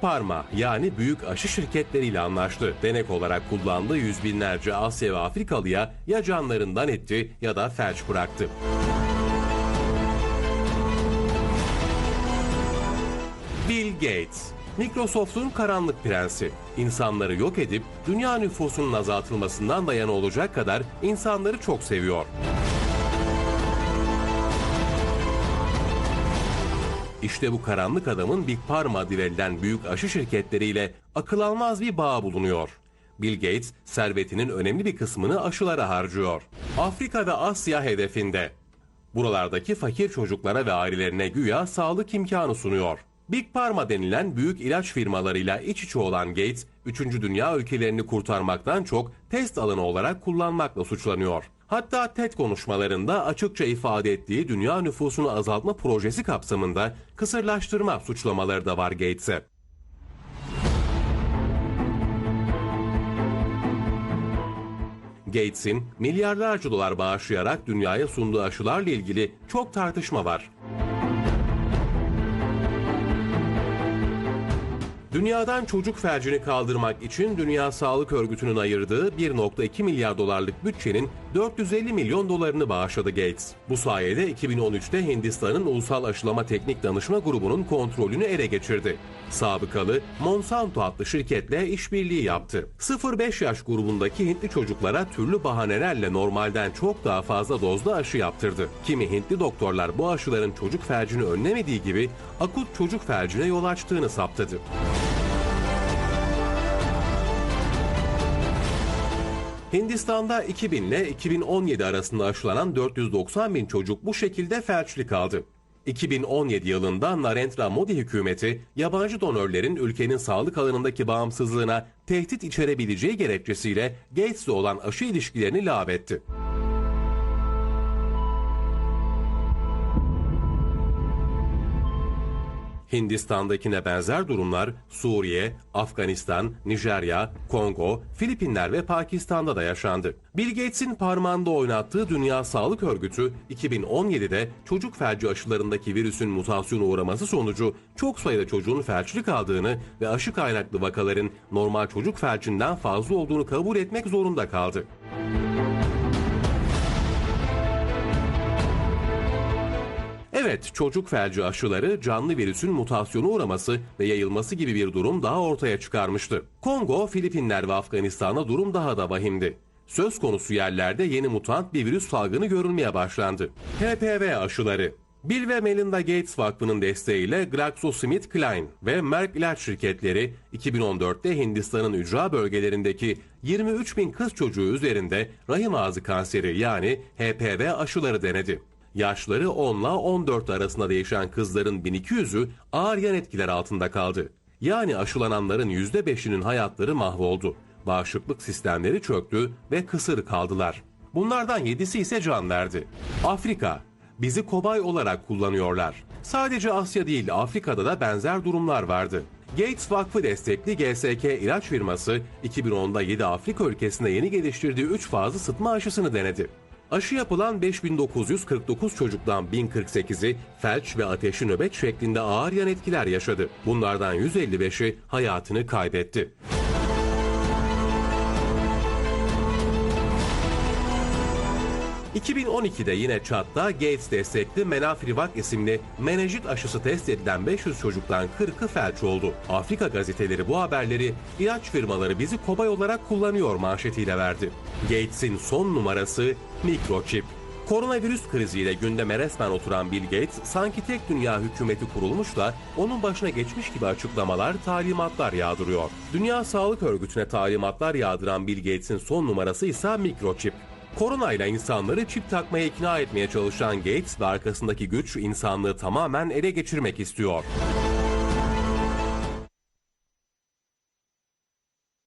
Pharma yani büyük aşı şirketleriyle anlaştı. Denek olarak kullandığı yüz binlerce Asya ve Afrikalıya ya canlarından etti ya da felç bıraktı. Bill Gates Microsoft'un karanlık prensi. İnsanları yok edip dünya nüfusunun azaltılmasından da yana olacak kadar insanları çok seviyor. İşte bu karanlık adamın Big Pharma adı verilen büyük aşı şirketleriyle akıl almaz bir bağ bulunuyor. Bill Gates servetinin önemli bir kısmını aşılara harcıyor. Afrika ve Asya hedefinde. Buralardaki fakir çocuklara ve ailelerine güya sağlık imkanı sunuyor. Big Pharma denilen büyük ilaç firmalarıyla iç içe olan Gates, 3. dünya ülkelerini kurtarmaktan çok test alanı olarak kullanmakla suçlanıyor. Hatta TED konuşmalarında açıkça ifade ettiği dünya nüfusunu azaltma projesi kapsamında kısırlaştırma suçlamaları da var Gates'e. Gates'in milyarlarca dolar bağışlayarak dünyaya sunduğu aşılarla ilgili çok tartışma var. Dünyadan çocuk felcini kaldırmak için Dünya Sağlık Örgütü'nün ayırdığı 1.2 milyar dolarlık bütçenin 450 milyon dolarını bağışladı Gates. Bu sayede 2013'te Hindistan'ın Ulusal Aşılama Teknik Danışma Grubu'nun kontrolünü ele geçirdi. Sabıkalı Monsanto adlı şirketle işbirliği yaptı. 0-5 yaş grubundaki Hintli çocuklara türlü bahanelerle normalden çok daha fazla dozda aşı yaptırdı. Kimi Hintli doktorlar bu aşıların çocuk felcini önlemediği gibi akut çocuk felcine yol açtığını saptadı. Hindistan'da 2000 ile 2017 arasında aşılanan 490 bin çocuk bu şekilde felçli kaldı. 2017 yılında Narendra Modi hükümeti yabancı donörlerin ülkenin sağlık alanındaki bağımsızlığına tehdit içerebileceği gerekçesiyle Gates'le olan aşı ilişkilerini lağvetti. Hindistan'dakine benzer durumlar Suriye, Afganistan, Nijerya, Kongo, Filipinler ve Pakistan'da da yaşandı. Bill Gates'in parmağında oynattığı Dünya Sağlık Örgütü 2017'de çocuk felci aşılarındaki virüsün mutasyona uğraması sonucu çok sayıda çocuğun felçli aldığını ve aşı kaynaklı vakaların normal çocuk felcinden fazla olduğunu kabul etmek zorunda kaldı. Evet, çocuk felci aşıları canlı virüsün mutasyona uğraması ve yayılması gibi bir durum daha ortaya çıkarmıştı. Kongo, Filipinler ve Afganistan'da durum daha da vahimdi. Söz konusu yerlerde yeni mutant bir virüs salgını görülmeye başlandı. HPV aşıları Bill ve Melinda Gates Vakfı'nın desteğiyle GlaxoSmithKline ve Merck ilaç şirketleri 2014'te Hindistan'ın ücra bölgelerindeki 23 bin kız çocuğu üzerinde rahim ağzı kanseri yani HPV aşıları denedi. Yaşları 10 ile 14 arasında değişen kızların 1200'ü ağır yan etkiler altında kaldı. Yani aşılananların %5'inin hayatları mahvoldu. Bağışıklık sistemleri çöktü ve kısır kaldılar. Bunlardan 7'si ise can verdi. Afrika bizi kobay olarak kullanıyorlar. Sadece Asya değil Afrika'da da benzer durumlar vardı. Gates Vakfı destekli GSK ilaç firması 2010'da 7 Afrika ülkesinde yeni geliştirdiği 3 fazlı sıtma aşısını denedi. Aşı yapılan 5949 çocuktan 1048'i felç ve ateşi nöbet şeklinde ağır yan etkiler yaşadı. Bunlardan 155'i hayatını kaybetti. ...2012'de yine Çat'ta Gates destekli Menafrivac isimli menenjit aşısı test edilen 500 çocuktan 40'ı felç oldu. Afrika gazeteleri bu haberleri ilaç firmaları bizi kobay olarak kullanıyor manşetiyle verdi. Gates'in son numarası mikroçip. Koronavirüs kriziyle gündeme resmen oturan Bill Gates sanki tek dünya hükümeti kurulmuş da onun başına geçmiş gibi açıklamalar, talimatlar yağdırıyor. Dünya Sağlık Örgütü'ne talimatlar yağdıran Bill Gates'in son numarası ise mikroçip. Korona ile insanları çip takmaya ikna etmeye çalışan Gates ve arkasındaki güç insanlığı tamamen ele geçirmek istiyor.